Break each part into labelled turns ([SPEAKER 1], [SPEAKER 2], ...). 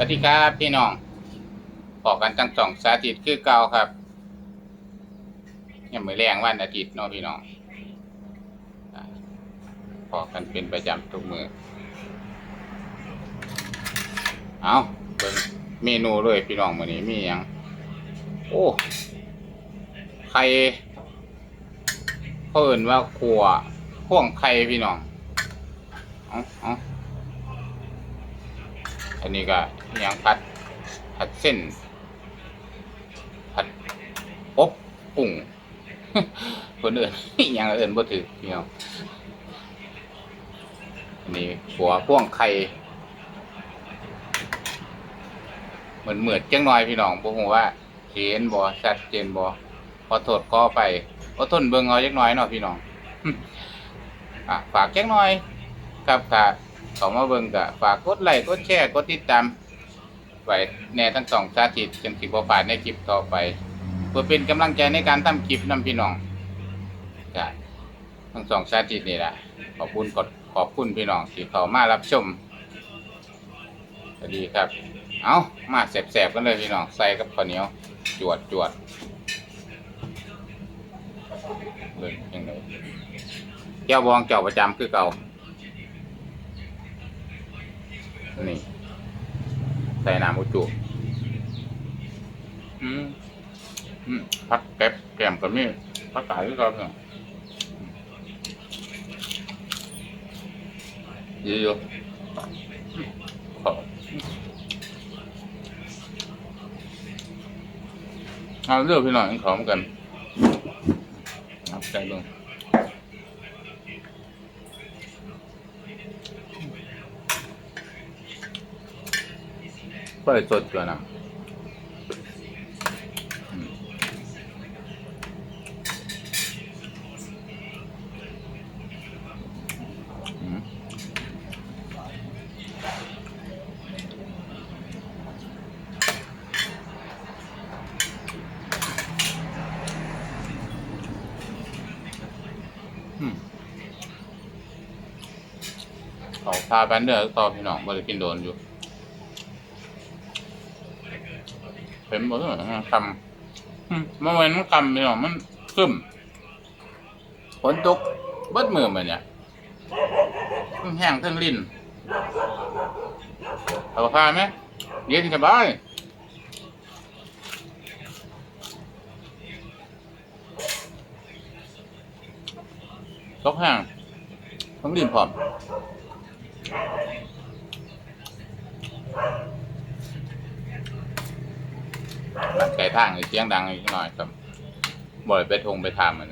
[SPEAKER 1] สวัสดีครับพี่น้องพอกันจังสองสาธิตคือเก่าครับยังมือแรงวันอาทิตย์เนาะพี่น้องอ่าพอกันเป็นประจำทุกมือเอาเบิ่งเมนูเลยพี่น้องมือนี้มีหยังโอ้ไข่เพิ่นว่าขัวพ่วงไข่พี่น้อง เอาเอาอันนี้ก็ อิหยังผัดผัดเส้น ผัดอบกุ้งคนอื่นอิหยังอื่นบ่ถือพี่น้องนนี้หัวพ่วงไข่เหมือนเหมือดจังน่อยพี่น้องบ่ฮู้ว่าเห็นบ่ชัดเจนบ่ขอโทษขอไปอดทนเบิ่งเอาจักน่อยเนาะพี่น้องอะฝากจักน่อยครับค่ะเขามาเบิ่งก็ฝากกดไลค์กดแชร์กดติดตาม ไว้แน่ทั้งสองสาธิตจังสิบ่พลาดในคลิปต่อไป เพื่อเป็นกำลังใจในการทำคลิปนำพี่น้องจ้ะทั้งสองสาธิตนี่แหละขอบคุณกดขอบคุณพี่น้องที่เข้ามารับชมสวัสดีครับ เอามาแสบๆกันเลยพี่น้องใส่กับข้าวเหนียว จวดจวดเลยยังไงแก้วบองเจ้าประจำคือเก่านี่ ใส่น้ำอุจุอืมอืมพักแก๊บแกมกับนี่พักตายก็เพื่อนดีอยู่ขอเอาเลือกพี่หน่อยขอมกันเอาใจลง ก็เลยสดกว่านะอืมอืมอืมเขาพากันเด้อต่อพี่น้องบริกินโดนอยู่ เป็นบ่ต้องคำอืมเวานมันคำพี่น้อมันซึมฝนตกเบิดมือมันเนี่ยมันแห้งทั้งลิ้นเอาผ้าไหมเย็นสบายตกแห้งทั้งลิ้นพร้อม ไก่ทางเสียงดังอีกหน่อยครับบ่อยไปทงไปทำมัน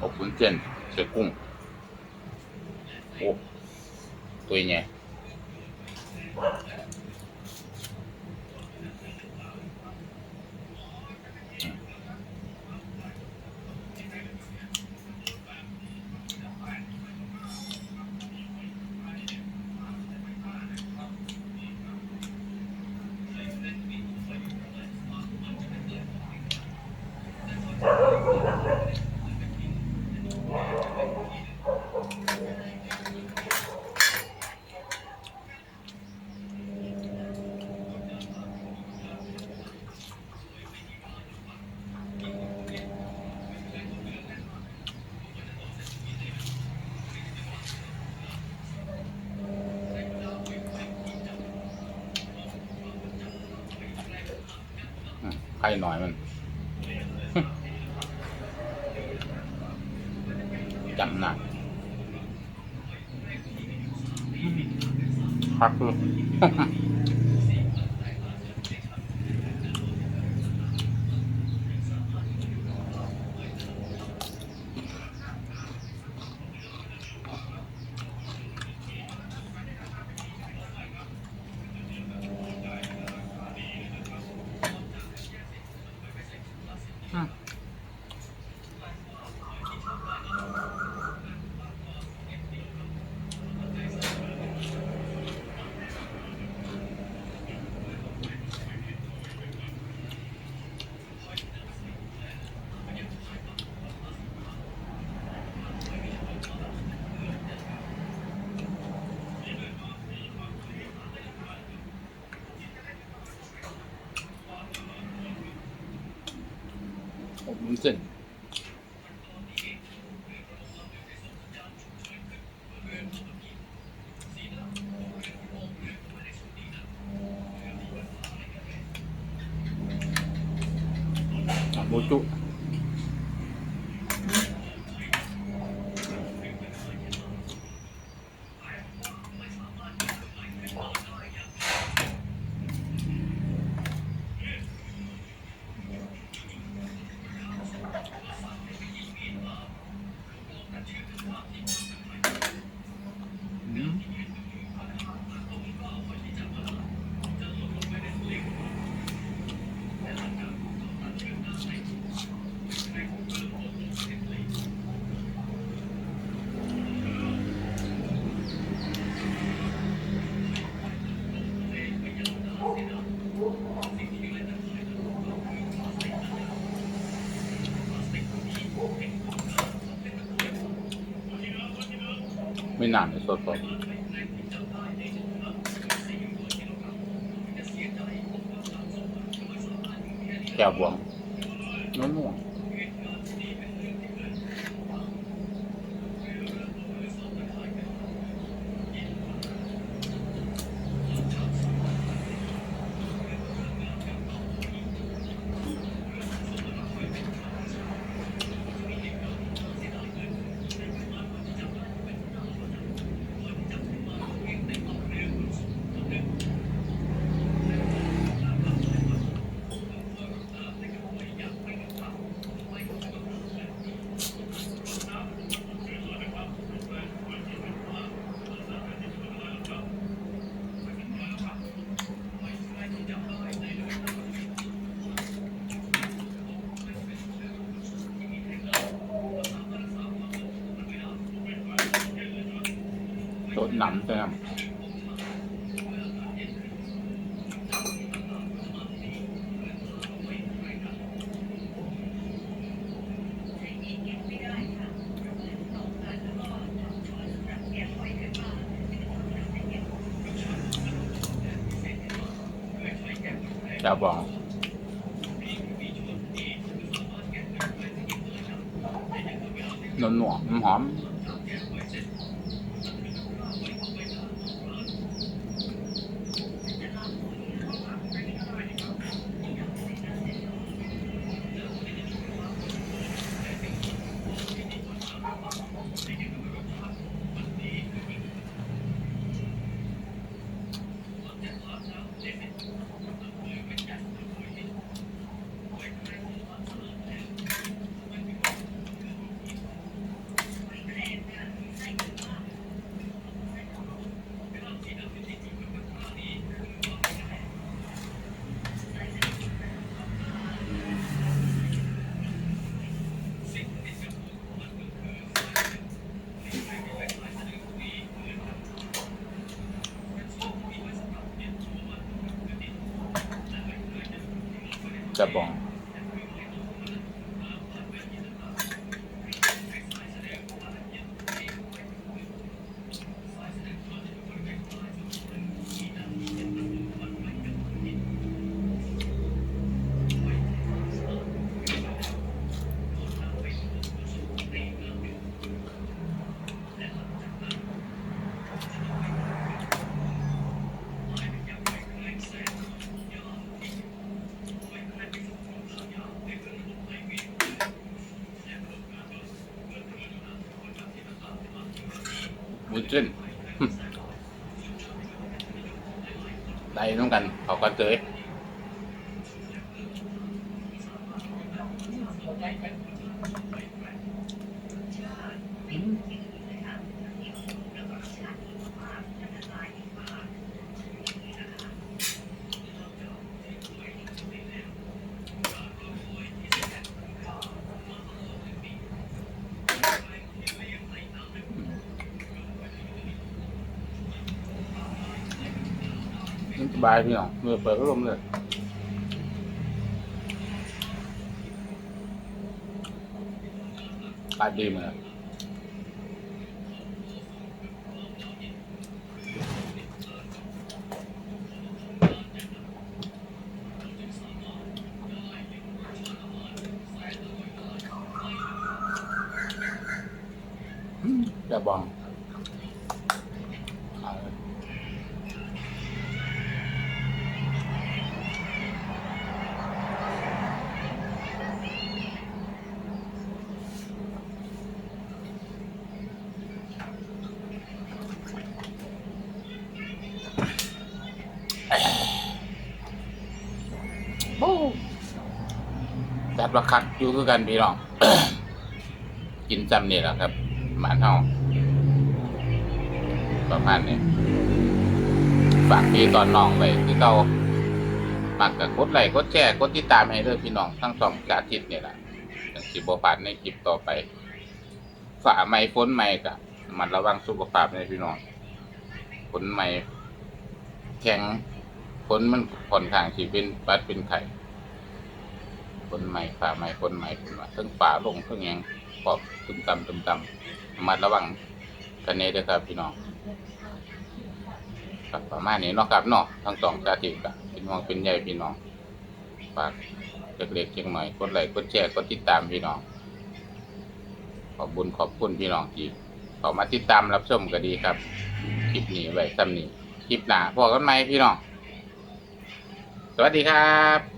[SPEAKER 1] อบวุ้นเส้นเสือกุ้งโอ้ตัวใหญ่ ข่หน่อยมันจำหนักพักเลยอื ผมเส้ ไม่นานเลยสดสดแก้วบวงนุ่มๆ สดหนำใช่ไหมแก้วบวงนวลหนวหอม จะ บองบุญเส้นได้น้องกันเขาก็เจออืม บายพี่น้องมือเปิดพัดลมเลยอากาศดีเหมือนกันจะบอง จัดว่าคักอยู่คือกันพี่น้อง กินจำนี่แหละครับหมาเท่าประมาณนี้ฝากพี่ตอนน้องไว้คือเก่ามักกับกดไลค์กดแชร์กดติดตามให้เด้อพี่น้องทั้งสองกาทิตนี่ยแหละจังสิบ่พลาดในคลิปต่อไปฝ่าไม้ฝนไม้กะมันระวังสุขภาพในพี่น้องฝนไม้แข็งฝนมันค่อนข้างสิเป็นปัดเป็นไข่ ฝนไม้ฝ่าไม้ฝนไม้ฝนว่าทั้งฝ่าลงทั้งยังขอบตึมต่ำตึมต่ำระมัดระวังกันเนเด้อครับพี่น้องครับประมาณนี้เนาะครับเนาะทั้งสองชาติกับเป็นห่วงเป็นใยพี่น้องฝากเล็กๆเชียงใหน่กดไลค์กดแชร์กดติดตามพี่น้อง ขอบบุญขอบคุณพี่น้องที่เขามาติดตามรับชมก็ดีครับ คลิปนี้ไว้ซ้ำนี้ คลิปหน้าพอกันไหมพี่น้อง สวัสดีครับ